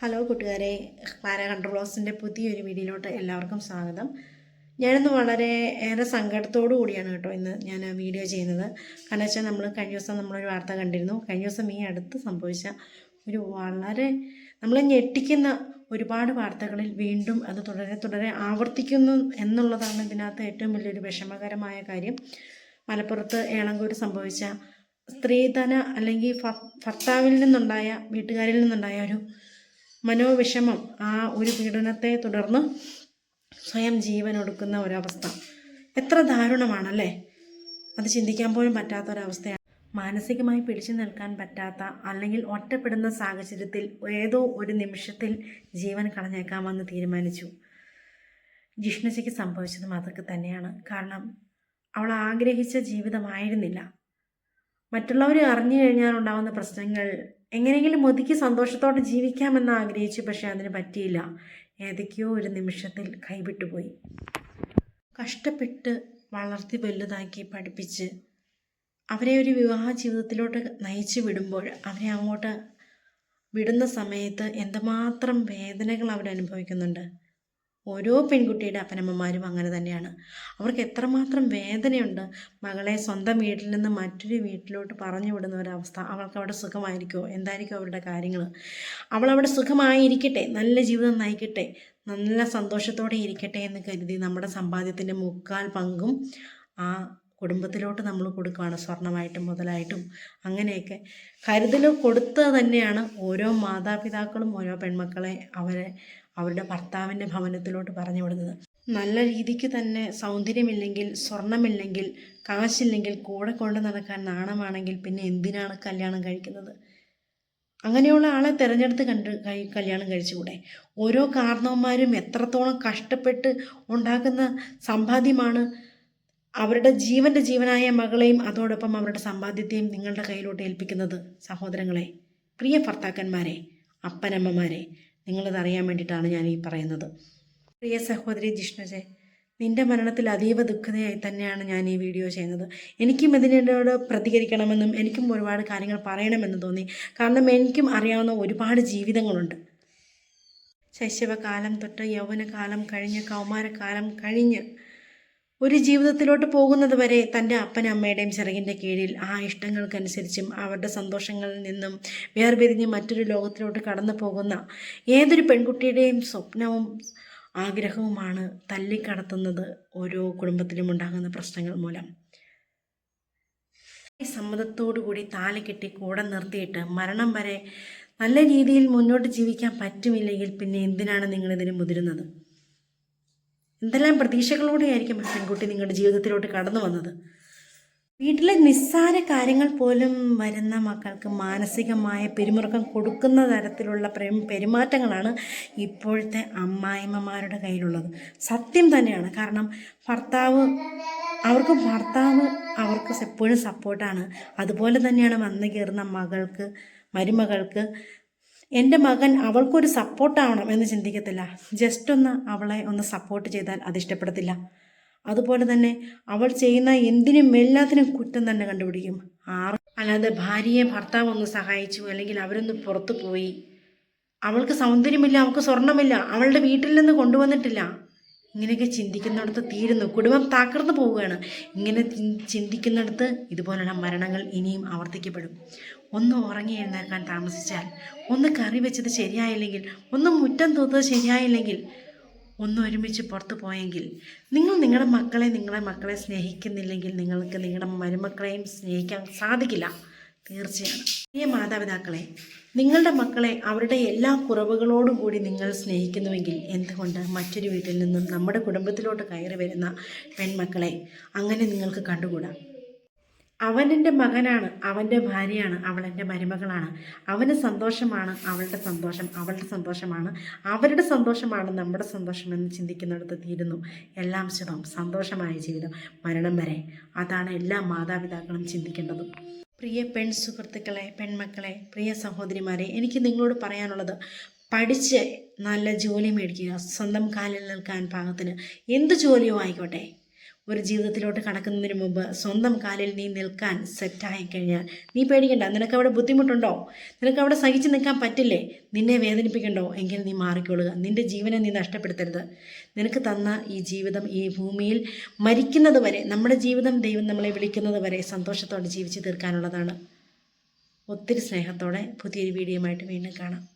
Hello കൂട്ടുകാരെ Clara കൺട്രോളേഴ്സിന്റെ പുതിയൊരു വീഡിയോയിലോട്ട് എല്ലാവർക്കും സ്വാഗതം. ഞാനിന്ന് വളരെ ഏറെ സങ്കടത്തോടു കൂടിയാണ് കേട്ടോ ഇന്ന് ഞാൻ വീഡിയോ ചെയ്യുന്നത്. കാരണം വെച്ചാൽ നമ്മൾ കഴിഞ്ഞ ദിവസം നമ്മളൊരു വാർത്ത കണ്ടിരുന്നു. കഴിഞ്ഞ ദിവസം ഈ അടുത്ത് സംഭവിച്ച ഒരു വളരെ നമ്മളെ ഞെട്ടിക്കുന്ന ഒരുപാട് വാർത്തകളിൽ വീണ്ടും അത് തുടരെ തുടരെ ആവർത്തിക്കുന്നു എന്നുള്ളതാണ് ഇതിനകത്ത് ഏറ്റവും വലിയൊരു വിഷമകരമായ കാര്യം. മലപ്പുറത്ത് ഏളങ്കൂർ സംഭവിച്ച സ്ത്രീധന അല്ലെങ്കിൽ ഭർത്താവിൽ നിന്നുണ്ടായ വീട്ടുകാരിൽ നിന്നുണ്ടായ ഒരു മനോവിഷമം ആ ഒരു പീഡനത്തെ തുടർന്ന് സ്വയം ജീവൻ ഒടുക്കുന്ന ഒരവസ്ഥ. എത്ര ദാരുണമാണല്ലേ? അത് ചിന്തിക്കാൻ പോലും പറ്റാത്ത ഒരവസ്ഥയാണ് മാനസികമായി പിടിച്ചു നിൽക്കാൻ പറ്റാത്ത അല്ലെങ്കിൽ ഒറ്റപ്പെടുന്ന സാഹചര്യത്തിൽ ഏതോ ഒരു നിമിഷത്തിൽ ജീവൻ കളഞ്ഞേക്കാമെന്ന് തീരുമാനിച്ചു. ജിഷ്ണുജയ്ക്ക് സംഭവിച്ചതും അതൊക്കെ തന്നെയാണ്. കാരണം അവൾ ആഗ്രഹിച്ച ജീവിതമായിരുന്നില്ല. മറ്റുള്ളവർ അറിഞ്ഞു കഴിഞ്ഞാൽ ഉണ്ടാകുന്ന പ്രശ്നങ്ങൾ എങ്ങനെയെങ്കിലും ഒതുക്കി സന്തോഷത്തോടെ ജീവിക്കാമെന്ന് ആഗ്രഹിച്ചു പക്ഷേ അതിന് പറ്റിയില്ല. ഏതൊക്കെയോ ഒരു നിമിഷത്തിൽ കൈവിട്ടുപോയി. കഷ്ടപ്പെട്ട് വളർത്തി വലുതാക്കി പഠിപ്പിച്ച് അവരെ ഒരു വിവാഹ ജീവിതത്തിലോട്ട് നയിച്ചു വിടുമ്പോൾ അവരെ അങ്ങോട്ട് വിടുന്ന സമയത്ത് എന്തുമാത്രം വേദനകൾ അവരനുഭവിക്കുന്നുണ്ട്. ഓരോ പെൺകുട്ടിയുടെ അപ്പനമ്മമാരും അങ്ങനെ തന്നെയാണ്. അവർക്ക് എത്രമാത്രം വേദനയുണ്ട്. മകളെ സ്വന്തം വീട്ടിൽ നിന്ന് മറ്റൊരു വീട്ടിലോട്ട് പറഞ്ഞു വിടുന്ന ഒരവസ്ഥ. അവൾക്ക് അവിടെ സുഖമായിരിക്കുമോ എന്തായിരിക്കും അവരുടെ കാര്യങ്ങൾ അവൾ അവിടെ സുഖമായിരിക്കട്ടെ. നല്ല ജീവിതം നയിക്കട്ടെ. നല്ല സന്തോഷത്തോടെ ഇരിക്കട്ടെ എന്ന് കരുതി നമ്മുടെ സമ്പാദ്യത്തിന്റെ മുക്കാൽ പങ്കും ആ കുടുംബത്തിലോട്ട് നമ്മൾ കൊടുക്കുകയാണ് സ്വർണമായിട്ടും മുതലായിട്ടും. അങ്ങനെയൊക്കെ കരുതൽ കൊടുത്ത് തന്നെയാണ് ഓരോ മാതാപിതാക്കളും ഓരോ പെൺമക്കളെ അവരെ അവരുടെ ഭർത്താവിന്റെ ഭവനത്തിലോട്ട് പറഞ്ഞു വിടുന്നത്. നല്ല രീതിക്ക് തന്നെ സൗന്ദര്യമില്ലെങ്കിൽ സ്വർണമില്ലെങ്കിൽ കാശില്ലെങ്കിൽ കൂടെ കൊണ്ട് നടക്കാൻ നാണമാണെങ്കിൽ പിന്നെ എന്തിനാണ് കല്യാണം കഴിക്കുന്നത്? അങ്ങനെയുള്ള ആളെ തിരഞ്ഞെടുത്ത് കണ്ട് കല്യാണം കഴിച്ചുകൂടെ? ഓരോ കാരണവന്മാരും എത്രത്തോളം കഷ്ടപ്പെട്ട് ഉണ്ടാക്കുന്ന സമ്പാദ്യമാണ് അവരുടെ ജീവന്റെ ജീവനായ മകളെയും അതോടൊപ്പം അവരുടെ സമ്പാദ്യത്തെയും നിങ്ങളുടെ കയ്യിലോട്ട് ഏൽപ്പിക്കുന്നത് സഹോദരങ്ങളെ പ്രിയ ഭർത്താക്കന്മാരെ അപ്പനമ്മമാരെ നിങ്ങളിത് അറിയാൻ വേണ്ടിയിട്ടാണ് ഞാൻ ഈ പറയുന്നത്. പ്രിയ സഹോദരി ജിഷ്ണുജെ നിന്റെ മരണത്തിൽ അതീവ ദുഃഖതയായി തന്നെയാണ് ഞാൻ ഈ വീഡിയോ ചെയ്യുന്നത്. എനിക്കും ഇതിനോട് പ്രതികരിക്കണമെന്നും എനിക്കും ഒരുപാട് കാര്യങ്ങൾ പറയണമെന്ന് തോന്നി. കാരണം എനിക്കും അറിയാവുന്ന ഒരുപാട് ജീവിതങ്ങളുണ്ട്. ശൈശവകാലം തൊട്ട് യൗവനകാലം കഴിഞ്ഞ് കൗമാരകാലം കഴിഞ്ഞ് ഒരു ജീവിതത്തിലോട്ട് പോകുന്നത് വരെ തന്റെ അപ്പനും അമ്മയുടെയും ചിറകിന്റെ കീഴിൽ ആ ഇഷ്ടങ്ങൾക്കനുസരിച്ചും അവരുടെ സന്തോഷങ്ങളിൽ നിന്നും വേർപിരിഞ്ഞ് മറ്റൊരു ലോകത്തിലോട്ട് കടന്നു പോകുന്ന ഏതൊരു പെൺകുട്ടിയുടെയും സ്വപ്നവും ആഗ്രഹവുമാണ് തല്ലിക്കടത്തുന്നത് ഓരോ കുടുംബത്തിലും ഉണ്ടാകുന്ന പ്രശ്നങ്ങൾ മൂലം. ഈ സമ്മതത്തോടു കൂടി താലി കെട്ടി കൂടെ നിർത്തിയിട്ട് മരണം വരെ നല്ല രീതിയിൽ മുന്നോട്ട് ജീവിക്കാൻ പറ്റുമില്ലെങ്കിൽ പിന്നെ എന്തിനാണ് നിങ്ങളിതിന് മുതിരുന്നത്? എന്തെല്ലാം പ്രതീക്ഷകളോടെയായിരിക്കും ആ പെൺകുട്ടി നിങ്ങളുടെ ജീവിതത്തിലോട്ട് കടന്നു വന്നത്? വീട്ടിലെ നിസ്സാര കാര്യങ്ങൾ പോലും വരുന്ന മക്കൾക്ക് മാനസികമായ പിരിമുറുക്കം കൊടുക്കുന്ന തരത്തിലുള്ള പ്രേം പെരുമാറ്റങ്ങളാണ് ഇപ്പോഴത്തെ അമ്മായിമ്മമാരുടെ കയ്യിലുള്ളത്. സത്യം തന്നെയാണ്. കാരണം ഭർത്താവ് അവർക്ക് ഭർത്താവ് അവർക്ക് എപ്പോഴും സപ്പോർട്ടാണ് അതുപോലെ തന്നെയാണ് വന്നു കയറുന്ന മകൾക്ക് മരുമകൾക്ക് എന്റെ മകൻ അവൾക്കൊരു സപ്പോർട്ടാവണം എന്ന് ചിന്തിക്കത്തില്ല. ജസ്റ്റ് ഒന്ന് അവളെ ഒന്ന് സപ്പോർട്ട് ചെയ്താൽ അത് ഇഷ്ടപ്പെടത്തില്ല. അതുപോലെ തന്നെ അവൾ ചെയ്യുന്ന എന്തിനും എല്ലാത്തിനും കുറ്റം തന്നെ കണ്ടുപിടിക്കും. ആർ അല്ലാതെ ഭാര്യയെ ഭർത്താവ് ഒന്ന് സഹായിച്ചു അല്ലെങ്കിൽ അവരൊന്ന് പുറത്തു പോയി. അവൾക്ക് സൗന്ദര്യമില്ല അവൾക്ക് സ്വർണമില്ല അവളുടെ വീട്ടിൽ നിന്ന് കൊണ്ടുവന്നിട്ടില്ല. ഇങ്ങനെയൊക്കെ ചിന്തിക്കുന്നിടത്ത് തീരുന്നു. കുടുംബം തകർന്നു പോവുകയാണ്. ഇങ്ങനെ ചിന്തിക്കുന്നിടത്ത് ഇതുപോലുള്ള മരണങ്ങൾ ഇനിയും ആവർത്തിക്കപ്പെടും. ഒന്ന് ഉറങ്ങി എഴുന്നേൽക്കാൻ താമസിച്ചാൽ ഒന്ന് കറി വെച്ചത് ശരിയായില്ലെങ്കിൽ ഒന്ന് മുറ്റം തൂത്തത് ശരിയായില്ലെങ്കിൽ ഒന്ന് ഒരുമിച്ച് പുറത്തു പോയെങ്കിൽ നിങ്ങൾ നിങ്ങളുടെ മക്കളെ നിങ്ങളുടെ മക്കളെ സ്നേഹിക്കുന്നില്ലെങ്കിൽ നിങ്ങൾക്ക് നിങ്ങളുടെ മരുമക്കളെയും സ്നേഹിക്കാൻ സാധിക്കില്ല. തീർച്ചയാണ്. പ്രിയ മാതാപിതാക്കളെ നിങ്ങളുടെ മക്കളെ അവരുടെ എല്ലാ കുറവുകളോടും കൂടി നിങ്ങൾ സ്നേഹിക്കുന്നുവെങ്കിൽ എന്തുകൊണ്ട് മറ്റൊരു വീട്ടിൽ നിന്നും നമ്മുടെ കുടുംബത്തിലോട്ട് കയറി വരുന്ന പെൺമക്കളെ അങ്ങനെ നിങ്ങൾക്ക് കണ്ടുകൂടാ? അവൻ എന്റെ മകനാണ് അവന്റെ ഭാര്യയാണ് അവൾ എന്റെ മരുമകളാണ്. അവന് സന്തോഷമാണ് അവളുടെ സന്തോഷം അവളുടെ സന്തോഷമാണ് അവരുടെ സന്തോഷമാണ് നമ്മുടെ സന്തോഷം എന്ന് ചിന്തിക്കുന്നിടത്ത് തീരുന്നു. എല്ലാം ശുഭം സന്തോഷമായ ജീവിതം മരണം വരെ. അതാണ് എല്ലാ മാതാപിതാക്കളും ചിന്തിക്കേണ്ടതും. പ്രിയ പെൺ സുഹൃത്തുക്കളെ പെൺമക്കളെ പ്രിയ സഹോദരിമാരെ എനിക്ക് നിങ്ങളോട് പറയാനുള്ളത് പഠിച്ച് നല്ല ജോലി മേടിക്കുക സ്വന്തം കാലിൽ നിൽക്കാൻ പാകത്തിന്. എന്ത് ജോലിയോ ആയിക്കോട്ടെ. ഒരു ജീവിതത്തിലോട്ട് കടക്കുന്നതിന് മുമ്പ് സ്വന്തം കാലിൽ നീ നിൽക്കാൻ സെറ്റായി കഴിഞ്ഞാൽ നീ പേടിക്കണ്ട. നിനക്ക് അവിടെ ബുദ്ധിമുട്ടുണ്ടോ? നിനക്ക് അവിടെ സഹിച്ചു നിൽക്കാൻ പറ്റില്ലേ? നിന്നെ വേദനിപ്പിക്കണ്ടോ? എങ്കിൽ നീ മാറിക്കൊള്ളുക. നിന്റെ ജീവനെ നീ നഷ്ടപ്പെടുത്തരുത്. നിനക്ക് തന്ന ഈ ജീവിതം ഈ ഭൂമിയിൽ മരിക്കുന്നത് വരെ നമ്മുടെ ജീവിതം ദൈവം നമ്മളെ വിളിക്കുന്നത് വരെ സന്തോഷത്തോടെ ജീവിച്ചു തീർക്കാനുള്ളതാണ്. ഒത്തിരി സ്നേഹത്തോടെ പുതിയൊരു വീഡിയോയുമായിട്ട് വീണ്ടും കാണാം.